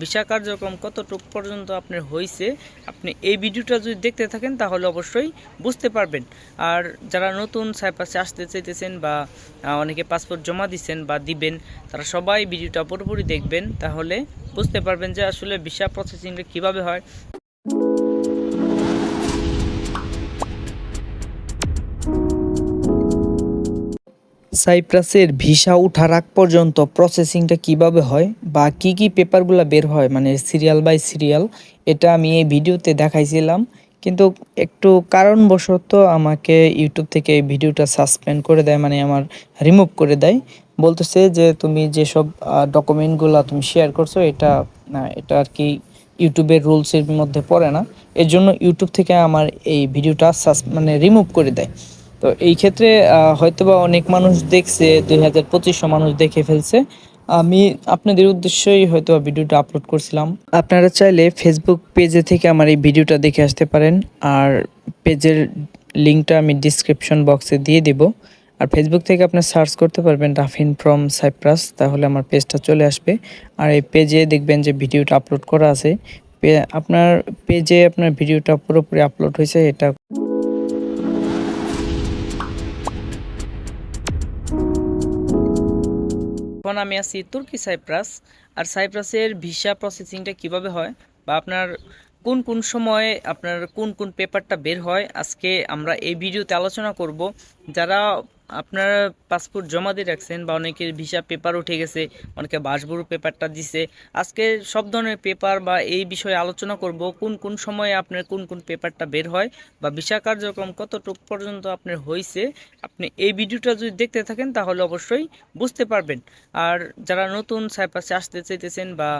Visa কার্যক্রম কতটুক পর্যন্ত আপনার হয়েছে আপনি এই ভিডিওটা যদি দেখতে থাকেন, তাহলে অবশ্যই বুঝতে পারবেন। আর যারা নতুন সাইপাসে আসতে চাইতেছেন বা অনেকে পাসপোর্ট জমা দিচ্ছেন বা দিবেন, তারা সবাই ভিডিওটা পুরোপুরি দেখবেন, তাহলে বুঝতে পারবেন যে আসলে ভিসা প্রসেসিংটা কীভাবে হয়। সাইপ্রাসের ভিসা ওঠার আগ পর্যন্ত প্রসেসিংটা কীভাবে হয় বা কি কি পেপারগুলো বের হয় মানে সিরিয়াল বাই সিরিয়াল এটা আমি এই ভিডিওতে দেখাইছিলাম। কিন্তু একটু কারণবশত আমাকে ইউটিউব থেকে এই ভিডিওটা সাসপেন্ড করে দেয় মানে আমার রিমুভ করে দেয়। বলতেছে যে তুমি যেসব ডকুমেন্টগুলো তুমি শেয়ার করছ, এটা এটা আর কি ইউটিউবের রুলসের মধ্যে পড়ে না। এর জন্য ইউটিউব থেকে আমার এই ভিডিওটা সাস মানে রিমুভ করে দেয়। তো এই ক্ষেত্রে হয়তোবা অনেক মানুষ দেখছে, দুই হাজার পঁচিশশো মানুষ দেখে ফেলছে। আমি আপনাদের উদ্দেশ্যেই হয়তো ভিডিওটা আপলোড করছিলাম। আপনারা চাইলে ফেসবুক পেজে থেকে আমার এই ভিডিওটা দেখে আসতে পারেন, আর পেজের লিঙ্কটা আমি ডিসক্রিপশন বক্সে দিয়ে দিব। আর ফেসবুক থেকে আপনি সার্চ করতে পারবেন রাফিন ফ্রম সাইপ্রাস তাহলে আমার পেজটা চলে আসবে। আর এই পেজে দেখবেন যে ভিডিওটা আপলোড করা আছে। আপনার পেজে আপনার ভিডিওটা পুরোপুরি আপলোড হয়েছে, এটা এখন আমি আছি তুর্কি সাইপ্রাস। আর সাইপ্রাসের ভিসা প্রসেসিংটা কীভাবে হয়? বা আপনার কোন কোন সময়ে আপনার কোন কোন পেপারটা বের হয়? আজকে আমরা এই ভিডিওতে আলোচনা করব। যারা আপনার পাসপোর্ট জমা দিয়ে রাখছেন বা অনেকের ভিসা পেপার উঠে গেছে, অনেকে বাসবুরু পেপারটা দিছে, আজকে সব ধরনের পেপার বা এই বিষয়ে আলোচনা করব, কোন কোন সময়ে আপনার কোন কোন পেপারটা বের হয় বা ভিসা কার্যক্রম কতটুক পর্যন্ত আপনার হয়েছে আপনি এই ভিডিওটা যদি দেখতে থাকেন তাহলে অবশ্যই বুঝতে পারবেন। আর যারা নতুন সাইপাসে আসতে চাইতেছেন বা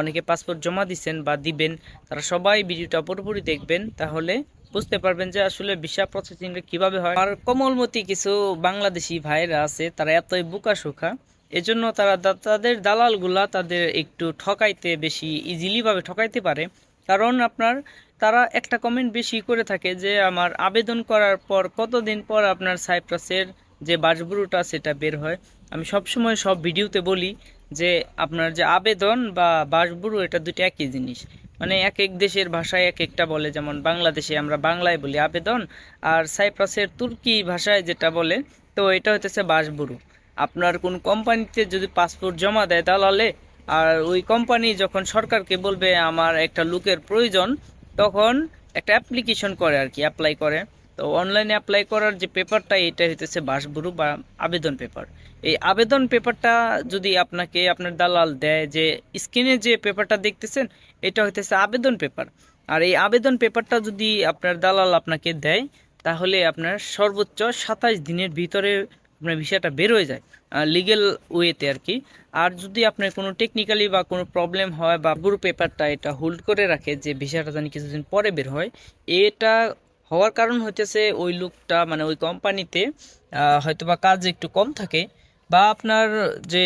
অনেকে পাসপোর্ট জমা দিচ্ছেন বা দিবেন, তারা সবাই ভিডিওটা পুরোপুরি দেখবেন, তাহলে বুঝতে পারবেন যে আসলে ভিসা প্রসেসিংটা কীভাবে হয়। আর কমলমতি কিছু বাংলাদেশি ভাইরা আছে, তারা এতই বোকা শোকা এজন্য তারা তাদের দালালগুলা তাদের একটু ঠকাইতে বেশি ইজিলি ভাবে ঠকাইতে পারে। কারণ আপনার, তারা একটা কমেন্ট বেশি করে থাকে যে, আমার আবেদন করার পর কতদিন পর আপনার সাইপ্রাসের যে বাসবুরুটা সেটা বের হয়? আমি সবসময় সব ভিডিওতে বলি যে, আপনার যে আবেদন বা বাসবুরু, এটা দুটো একই জিনিস। মানে এক এক দেশের ভাষায় এক একটা বলে যেমন বাংলাদেশে আমরা বাংলায় বলি আবেদন আর সাইপ্রাসের তুর্কি ভাষায় যেটা বলে তো এটা হতেছে বাসবুরু আপনার কোন কোম্পানিতে যদি পাসপোর্ট জমা দেয় দালালে আর ওই কোম্পানি যখন সরকারকে বলবে আমার একটা লুকের প্রয়োজন তখন একটা অ্যাপ্লিকেশন করে আর কি অ্যাপ্লাই করে। তো অনলাইনে অ্যাপ্লাই করার যে পেপারটা এটা হইতেছে বাসবুরু বা আবেদন পেপার এই আবেদন পেপারটা যদি আপনাকে আপনার দালাল দেয় যে স্ক্রিনে যে পেপারটা দেখতেছেন এটা হইতেছে আবেদন পেপার। আর এই আবেদন পেপারটা যদি আপনার দালাল আপনাকে দেয়, তাহলে আপনার সর্বোচ্চ সাতাশ দিনের ভিতরে আপনার ভিসাটা বের হয়ে যায় লিগেল ওয়েতে আর কি। আর যদি আপনার কোনো টেকনিক্যালি বা কোনো প্রবলেম হয় বা পুরো পেপারটা এটা হোল্ড করে রাখে যে ভিসাটা জানি কিছুদিন পরে বের হয়, এটা হওয়ার কারণ হইতেছে ওই লোকটা মানে ওই কোম্পানিতে হয়তো বা কাজ একটু কম থাকে বা আপনার যে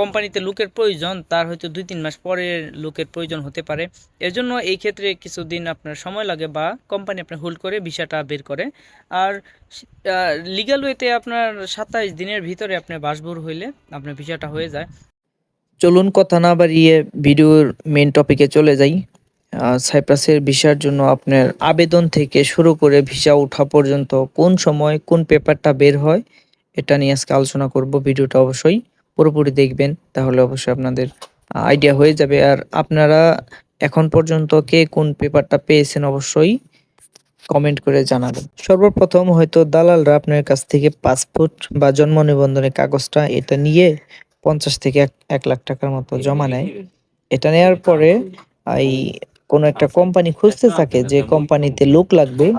কোম্পানিতে লোকের প্রয়োজন, তার হয়তো দুই তিন মাস পরে লোকের প্রয়োজন হতে পারে। এর জন্য এই ক্ষেত্রে কিছুদিন আপনার সময় লাগে বা কোম্পানি আপনার হোল্ড করে, ভিসাটা বের করে। আর লিগাল ওয়েতে আপনার সাতাইশ দিনের ভিতরে আপনার বাসবুর হইলে আপনার ভিসাটা হয়ে যায়। চলুন কথা না বাড়িয়ে ভিডিওর মেন টপিকে চলে যাই। সাইপ্রাসের ভিসার জন্য আপনার আবেদন থেকে শুরু করে ভিসা ওঠা পর্যন্ত কোন সময় কোন পেপারটা বের হয় এটা নিয়ে আজকে আলোচনা করব, ভিডিওটা অবশ্যই পুরোপুরি দেখবেন, তাহলে অবশ্যই আপনাদের আইডিয়া হয়ে যাবে। আর আপনারা এখন পর্যন্ত কে কোন পেপারটা পেয়েছেন অবশ্যই কমেন্ট করে জানাবেন। সর্বপ্রথম হয়তো দালালরা আপনার কাছ থেকে পাসপোর্ট বা জন্ম নিবন্ধনের কাগজটা এটা নিয়ে পঞ্চাশ থেকে এক- লাখ টাকার মতো জমা নেয়। এটা নেওয়ার পরে এই কোনো একটা কোম্পানি খুঁজতে থাকে যে কোম্পানিতে লোক লাগবে,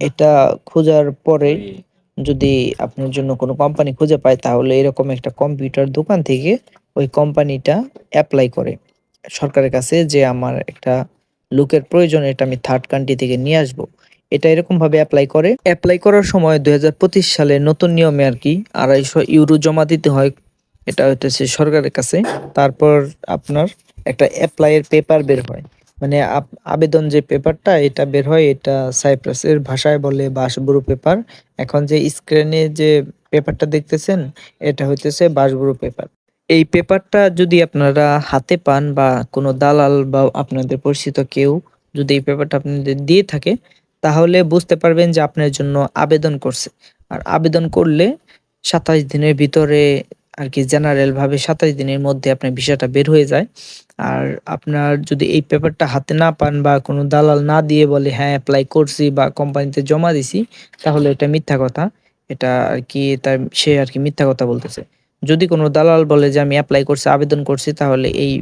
এটা খোঁজার পরে যদি আপনার জন্য কোনো কোম্পানি খুঁজে পায়, তাহলে এরকম একটা কম্পিউটার দোকান থেকে ওই কোম্পানিটা অ্যাপ্লাই করে। সরকারের কাছে যে আমার একটা লোকের প্রয়োজন, এটা আমি থার্ড কান্ট্রি থেকে নিয়ে আসব। এটা এরকম ভাবে অ্যাপ্লাই করে। অ্যাপ্লাই করার সময় দুই হাজার পঁচিশ সালে নতুন নিয়মে আর কি আড়াইশো ইউরো জমা দিতে হয়। এটা হইতেছে সরকারের কাছে। তারপর আপনার একটা অ্যাপ্লাইয়ের পেপার বের হয়। মানে আবেদন যে পেপারটা, এটা বের হয়, এটা সাইপ্রাসের ভাষায় বলে বাসবুরু পেপার। এখন যে স্ক্রিনে যে পেপারটা দেখতেছেন, এটা হইতেছে বাসবুরু পেপার। এই পেপারটা যদি আপনারা হাতে পান বা কোনো দালাল বা আপনাদের পরিচিত কেউ যদি এই পেপারটা আপনাদের দিয়ে থাকে, তাহলে বুঝতে পারবেন যে আপনার জন্য আবেদন করছে। আর আবেদন করলে সাতাশ দিনের ভিতরে আর কি জেনারেল ভাবে সাতাশ দিনের মধ্যে আপনার ভিসাটা বের হয়ে যায়। আর আপনার যদি এই পেপারটা হাতে না পান বা কোনো দালাল না দিয়ে বলে হ্যাঁ অ্যাপ্লাই করছি বা কোম্পানিতে জমা দিছি, তাহলে এটা মিথ্যা কথা। এটা আর কি তার, সে আর কি মিথ্যা কথা বলতেছে। যদি কোনো দালাল বলে যে, আমি অ্যাপ্লাই করছি, আবেদন করছি, তাহলে এই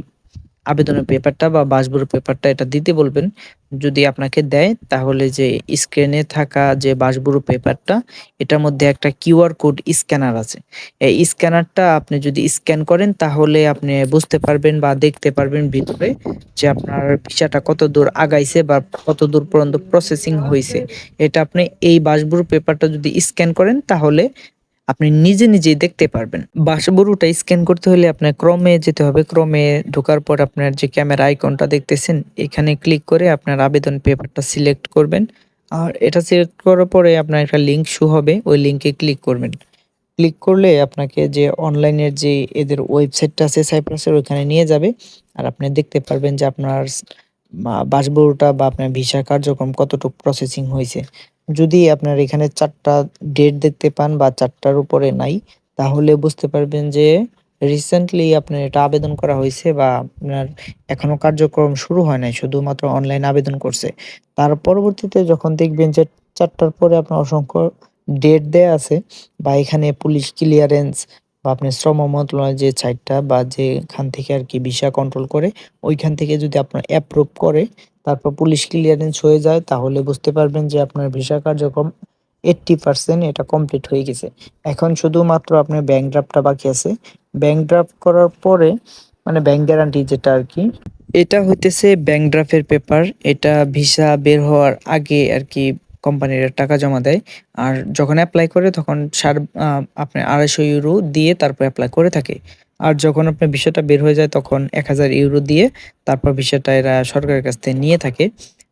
আবেদনের পেপারটা বা বাসবুর পেপারটা এটা দিতে বলবেন। যদি আপনাকে দেয়, তাহলে যে স্ক্রিনে থাকা যে বাসবুরু পেপারটা, এটার মধ্যে একটা কিউআর কোড স্ক্যানার আছে। এই স্ক্যানারটা আপনি যদি স্ক্যান করেন, তাহলে আপনি বুঝতে পারবেন বা দেখতে পারবেন ভিতরে যে আপনার ভিসাটা কত দূর আগাইছে বা কত দূর পর্যন্ত প্রসেসিং হয়েছে এটা আপনি এই বাসবুরু পেপারটা যদি স্ক্যান করেন, তাহলে আপনি নিজে নিজেই দেখতে পারবেন। বাসবরুটা স্ক্যান করতে হলে আপনার ক্রমে যেতে হবে। ক্রমে ঢোকার পর আপনার যে ক্যামেরা আইকনটা দেখতেছেন, এখানে ক্লিক করে আপনার আবেদন পেপারটা সিলেক্ট করবেন। আর এটা সিলেক্ট করার পরে আপনার একটা লিঙ্ক শু হবে, ওই লিঙ্কে ক্লিক করবেন। ক্লিক করলে আপনাকে যে অনলাইনের যে এদের ওয়েবসাইটটা আছে সাইপ্রাসের ওইখানে নিয়ে যাবে। আর আপনি দেখতে পারবেন যে আপনার বাসবরুটা বা আপনার ভিসা কার্যক্রম কতটুকু প্রসেসিং হয়েছে? যদি আপনার এখানে চারটা ডেট দেখতে পান বা চারটার উপরে নাই, তাহলে বুঝতে পারবেন যে রিসেন্টলি আপনার এটা আবেদন করা হয়েছে বা আপনার এখনও কার্যক্রম শুরু হয় নাই, শুধুমাত্র অনলাইন আবেদন করছে। তার পরবর্তীতে যখন দেখবেন যে চারটার পরে আপনার অসংখ্য ডেট দেয়া আছে বা এখানে পুলিশ ক্লিয়ারেন্স বা আপনি শ্রম মন্ত্রণালয়ের যে সাইটটা বা যেখান থেকে আর কি ভিসা কন্ট্রোল করে, ওইখান থেকে যদি আপনার অ্যাপ্রুভ করে, তারপর পুলিশ ক্লিয়ারেন্স হয়ে যায়, তাহলে বুঝতে পারবেন যে আপনার ভিসা কার্যক্রম এইট্টি পার্সেন্ট এটা কমপ্লিট হয়ে গেছে। এখন শুধুমাত্র আপনার ব্যাংক ড্রাফটটা বাকি আছে। ব্যাংক ড্রাফট করার পরে মানে ব্যাংক গ্যারান্টি যেটা আর কি, এটা হইতেছে ব্যাংক ড্রাফের পেপার এটা ভিসা বের হওয়ার আগে আর কি কোম্পানির টাকা জমা দেয়। আর যখন অ্যাপ্লাই করে, তখন সার আপনি আড়াইশো ইউরো দিয়ে তারপর অ্যাপ্লাই করে থাকে। আর যখন আপনার ভিসাটা বের হয়ে যায়, তখন এক হাজার ইউরো দিয়ে তারপর ভিসাটা এরা সরকারের কাছ থেকে নিয়ে থাকে।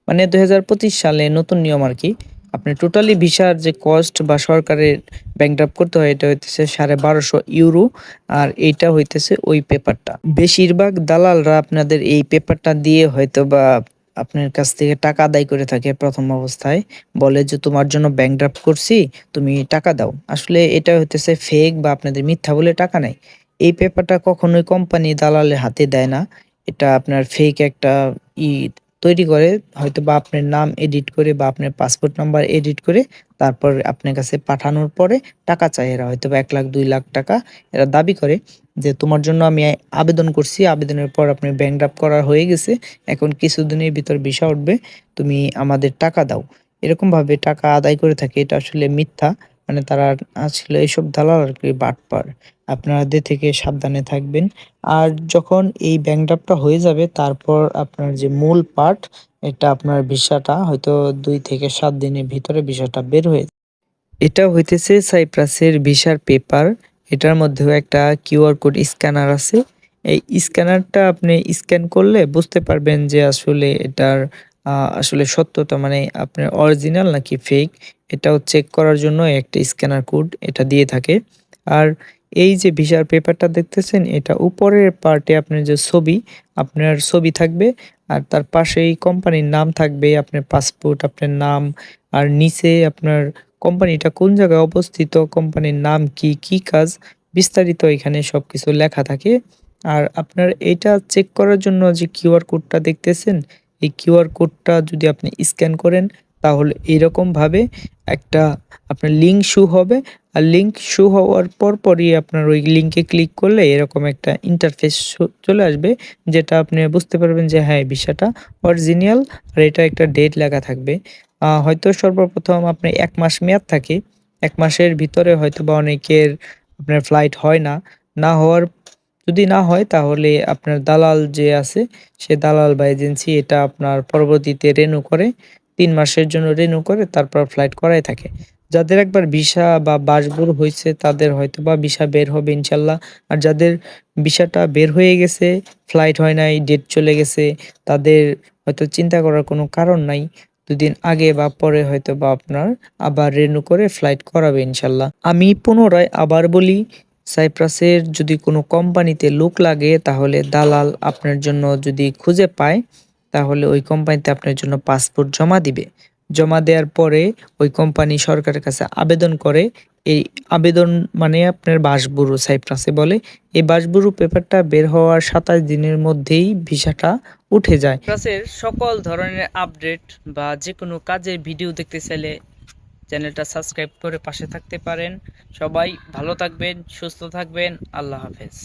মানে দু হাজার পঁচিশ সালে নতুন নিয়ম আর কি, আপনি টোটালি ভিসার যে কস্ট বা সরকারের ব্যাংক ড্রাফট করতে হয়, এটা হইতেছে সাড়ে বারোশো ইউরো আর এইটা হইতেছে ওই পেপারটা বেশিরভাগ দালালরা আপনাদের এই পেপারটা দিয়ে হয়তো বা আপনার কাছ থেকে টাকা আদায় করে থাকে প্রথম অবস্থায়। বলে যে, তোমার জন্য ব্যাংক ড্রাফট করছি, তুমি টাকা দাও। আসলে এটা হতেছে ফেক বা আপনাদের মিথ্যা বলে টাকা নেয় এই পেপারটা কখনোই কোম্পানি দালালের হাতে দেয় না। এটা আপনার ফেক একটা ই তৈরি করে, হয়তো বা আপনার নাম এডিট করে বা আপনার পাসপোর্ট নাম্বার এডিট করে তারপর আপনার কাছে পাঠানোর পরে টাকা চায় এরা, হয়তো বা এক লাখ, দুই লাখ টাকা এরা দাবি করে যে তোমার জন্য আমি আবেদন করছি। আবেদনের পর আপনার ব্যাংক ড্রাফট করা হয়ে গেছে। এখন কিছুদিনের ভিতর ভিসা উঠবে। তুমি আমাদের টাকা দাও। এরকমভাবে টাকা আদায় করে থাকে। এটা আসলে মিথ্যা। মানে তারা আসলে এইসব দালাল আর কি বাটপার। আপনাদের থেকে সাবধানে থাকবেন। আর যখন এই ব্যাংক ড্রাফটটা হয়ে যাবে, তারপর আপনার যে মূল পার্ট এটা আপনার ভিসাটা, হয়তো দুই থেকে সাত দিনের ভিতরে ভিসাটা বের হয়ে এটা হইতেছে সাইপ্রাসের ভিসার পেপার এটার মধ্যেও একটা কিউআর কোড স্ক্যানার আছে। এই স্ক্যানারটা আপনি স্ক্যান করলে বুঝতে পারবেন যে আসলে এটার আসলে সত্যতা মানে আপনার অরিজিনাল নাকি ফেক এটাও চেক করার জন্য একটা স্ক্যানার কোড এটা দিয়ে থাকে। আর এই যে ভিসার পেপারটা দেখতেছেন, এটা উপরের পার্টে আপনার যে ছবি, আপনার ছবি থাকবে আর তার পাশেই কোম্পানির নাম থাকবে, আপনার পাসপোর্ট আপনার নাম, আর নিচে আপনার কোম্পানিটা কোন জায়গায় অবস্থিত কোম্পানির নাম কি কি কাজ, বিস্তারিত এখানে সব কিছু লেখা থাকে। আর আপনার এটা চেক করার জন্য যে কিউআর কোডটা দেখতেছেন, এই কিউআর কোডটা যদি আপনি স্ক্যান করেন তাহলে এইরকমভাবে একটা আপনার লিঙ্ক শু হবে। আর লিঙ্ক শু হওয়ার পর পরই আপনার ওই লিঙ্কে ক্লিক করলে এরকম একটা ইন্টারফেস চলে আসবে, যেটা আপনি বুঝতে পারবেন যে হ্যাঁ বিষয়টা অরিজিনাল আর এটা একটা ডেট লেখা থাকবে। হয়তো সর্বপ্রথম আপনি এক মাস মেয়াদ থাকে, এক মাসের ভিতরে হয়তো বা অনেকের আপনার ফ্লাইট হয় না। না হওয়ার, যদি না হয় তাহলে আপনার দালাল যে আছে, সে দালাল বা এজেন্সি এটা আপনার পরবর্তীতে রেনু করে। তিন মাসের জন্য রেনু করে তারপর ফ্লাইট করাই থাকে। যাদের একবার ভিসা বা বাসবুর হয়েছে, তাদের হয়তো বা ভিসা বের হবে ইনশাল্লাহ। আর যাদের ভিসাটা বের হয়ে গেছে ফ্লাইট হয় নাই ডেট চলে গেছে, তাদের হয়তো চিন্তা করার কোনো কারণ নাই। দুদিন আগে বা পরে হয়তো বা আপনার আবার রেনু করে ফ্লাইট করাবে ইনশাল্লাহ। আমি পুনরায় আবার বলি, সাইপ্রাসের যদি কোনো কোম্পানিতে লোক লাগে, তাহলে দালাল আপনার জন্য যদি খুঁজে পায় তাহলে ওই কোম্পানিতে আপনার জন্য পাসপোর্ট জমা দিবে। জমা দেওয়ার পরে ওই কোম্পানি সরকারের কাছে আবেদন করে। এই আবেদন মানে আপনার বাসবুরু সাইপ্রাসে বলে। এই বাসবুরু পেপারটা বের হওয়ার সাতাশ দিনের মধ্যেই ভিসাটা উঠে যায়। সাইপ্রাসের সকল ধরনের আপডেট বা যে কোনো কাজের ভিডিও দেখতে চাইলে চ্যানেলটা সাবস্ক্রাইব করে পাশে থাকতে পারেন। সবাই ভালো থাকবেন, সুস্থ থাকবেন। আল্লাহ হাফেজ।